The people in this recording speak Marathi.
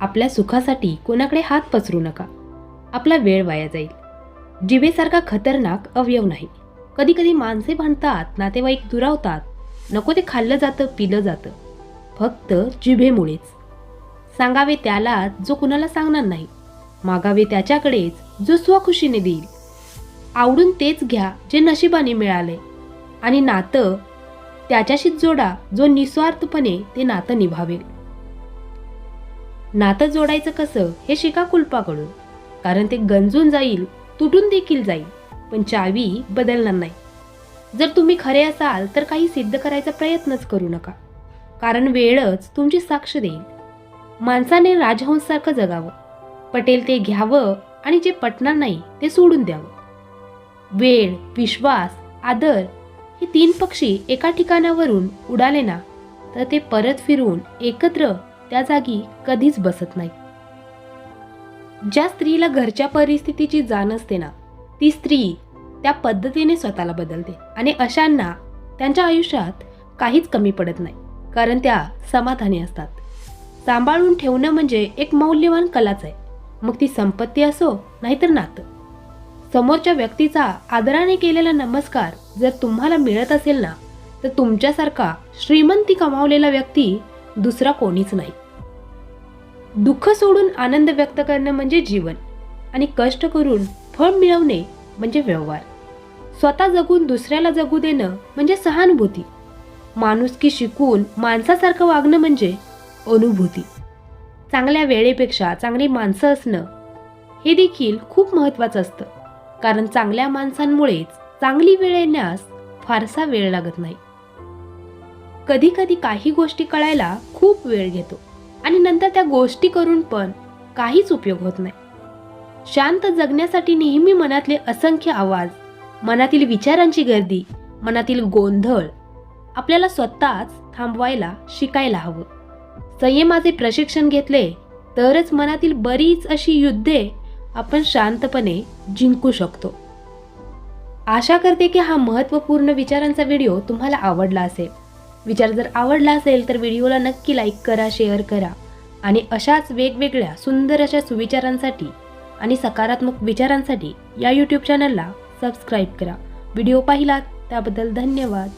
आपल्या सुखासाठी कोणाकडे हात पसरू नका. आपला वेळ वाया जाईल. जिभेसारखा खतरनाक अवयव नाही. कधी कधी माणसे भांडतात नातेवाईक दुरावतात. नको ते खाल्लं जातं पिलं जातं. फक्त जिभेमुळेच. सांगावे त्याला जो कुणाला सांगणार नाही. मागावे त्याच्याकडेच जो स्वखुशीने देईल. आवडून तेच घ्या जे नशिबाने मिळाले आणि नातं त्याच्याशीच जोडा जो निस्वार्थपणे ते नातं निभावेल. नातं जोडायचं कसं हे शिका कुलपाकडून. कारण ते गंजून जाईल तुटून देखील जाईल पण चावी बदलणार नाही. जर तुम्ही खरे असाल तर काही सिद्ध करायचा प्रयत्नच करू नका. कारण वेळच तुमची साक्ष देईल. माणसाने राजहंसारखं जगावं. पटेल ते घ्यावं आणि जे पटणार नाही ते सोडून द्यावं. वेळ विश्वास आदर हे तीन पक्षी एका ठिकाणावरून उडाले ना तर ते परत फिरून एकत्र त्या जागी कधीच बसत नाही. ज्या स्त्रीला घरच्या परिस्थितीची जाण असते ना ती स्त्री त्या पद्धतीने स्वतःला बदलते आणि अशांना त्यांच्या आयुष्यात काहीच कमी पडत नाही कारण त्या समाधानी असतात. सांभाळून ठेवणं म्हणजे एक मौल्यवान कलाच आहे. मग ती संपत्ती असो नाहीतर नातं. समोरच्या व्यक्तीचा आदराने केलेला नमस्कार जर तुम्हाला मिळत असेल ना तर तुमच्यासारखा श्रीमंती कमावलेला व्यक्ती दुसरा कोणीच नाही. दुःख सोडून आनंद व्यक्त करणं म्हणजे जीवन आणि कष्ट करून फळ मिळवणे म्हणजे व्यवहार. स्वतः जगून दुसऱ्याला जगू देणं म्हणजे सहानुभूती. माणुसकी शिकून माणसासारखं वागणं म्हणजे अनुभूती. चांगल्या वेळेपेक्षा चांगली माणसं असणं हे देखील खूप महत्त्वाचं असतं. कारण चांगल्या माणसांमुळेच चांगली वेळ येण्यास फारसा वेळ लागत नाही. कधी कधी काही गोष्टी कळायला खूप वेळ घेतो आणि नंतर त्या गोष्टी करून पण काहीच उपयोग होत नाही. शांत जगण्यासाठी नेहमी मनातले असंख्य आवाज मनातील विचारांची गर्दी मनातील गोंधळ आपल्याला स्वतःच थांबवायला शिकायला हवं. संयमाचे प्रशिक्षण घेतले तरच मनातील बरीच अशी युद्धे आपण शांतपणे जिंकू शकतो. आशा करते की हा महत्त्वपूर्ण विचारांचा व्हिडिओ तुम्हाला आवडला असेल. विचार जर आवडला असेल तर व्हिडिओला नक्की लाईक करा शेअर करा. आणि अशाच वेगवेगळ्या सुंदर अशा सुविचारांसाठी आणि सकारात्मक विचारांसाठी या यूट्यूब चॅनलला सबस्क्राईब करा. व्हिडिओ पाहिलात त्याबद्दल धन्यवाद.